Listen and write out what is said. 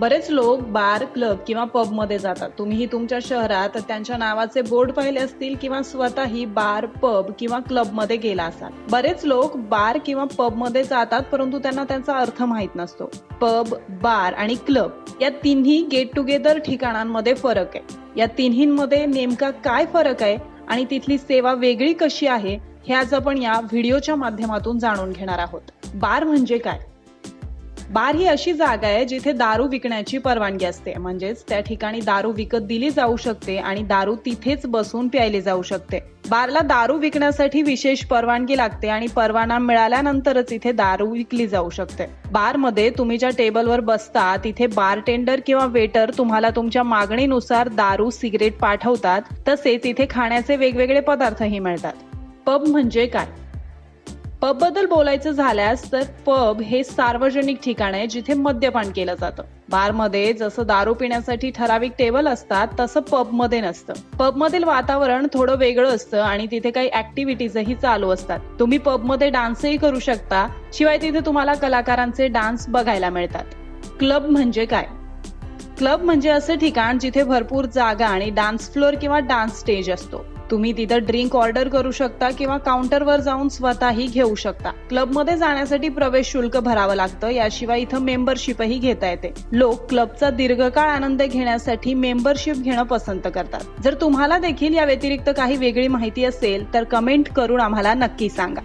बरेच लोक बार क्लब किंवा पबमध्ये जातात. तुम्हीही तुमच्या शहरात त्यांच्या नावाचे बोर्ड पाहिले असतील किंवा स्वतःही बार पब किंवा क्लबमध्ये गेला असाल. बरेच लोक बार किंवा पबमध्ये जातात परंतु त्यांना त्यांचा अर्थ माहीत नसतो. पब बार आणि क्लब या तिन्ही गेट टुगेदर ठिकाणांमध्ये फरक आहे. या तिन्हींमध्ये नेमका काय फरक आहे आणि तिथली सेवा वेगळी कशी आहे हे आज आपण या व्हिडिओच्या माध्यमातून जाणून घेणार आहोत. बार म्हणजे काय? बार ही अशी जागा आहे जिथे दारू विकण्याची परवानगी असते. म्हणजेच त्या ठिकाणी दारू विकत दिली जाऊ शकते आणि दारू तिथेच बसून प्यायली जाऊ शकते. बारला दारू विकण्यासाठी विशेष परवानगी लागते आणि परवाना मिळाल्यानंतरच इथे दारू विकली जाऊ शकते. बारमध्ये तुम्ही ज्या टेबलवर बसता तिथे बारटेंडर किंवा वेटर तुम्हाला तुमच्या मागणीनुसार दारू सिगरेट पाठवतात. तसेच इथे खाण्याचे वेगवेगळे पदार्थही मिळतात. पब म्हणजे काय? पबबद्दल बोलायचं झाल्यास तर पब हे सार्वजनिक ठिकाण आहे जिथे मद्यपान केलं जातं. बारमध्ये जसं दारू पिण्यासाठी ठराविक टेबल असतात तसं पबमध्ये नसतं. पबमधील वातावरण थोडं वेगळं असतं आणि तिथे काही ऍक्टिव्हिटीजही चालू असतात. तुम्ही पबमध्ये डान्सही करू शकता शिवाय तिथे तुम्हाला कलाकारांचे डान्स बघायला मिळतात. क्लब म्हणजे काय? क्लब म्हणजे असं ठिकाण जिथे भरपूर जागा आणि डान्स फ्लोअर किंवा डान्स स्टेज असतो. तुम्ही तिथं ड्रिंक ऑर्डर करू शकता किंवा काउंटरवर जाऊन स्वतःही घेऊ शकता. क्लबमध्ये जाण्यासाठी प्रवेश शुल्क भरावं लागतं. याशिवाय इथं मेंबरशिपही घेता येते. लोक क्लबचा दीर्घकाळ आनंद घेण्यासाठी मेंबरशिप घेणं पसंत करतात. जर तुम्हाला देखील या व्यतिरिक्त काही वेगळी माहिती असेल तर कमेंट करून आम्हाला नक्की सांगा.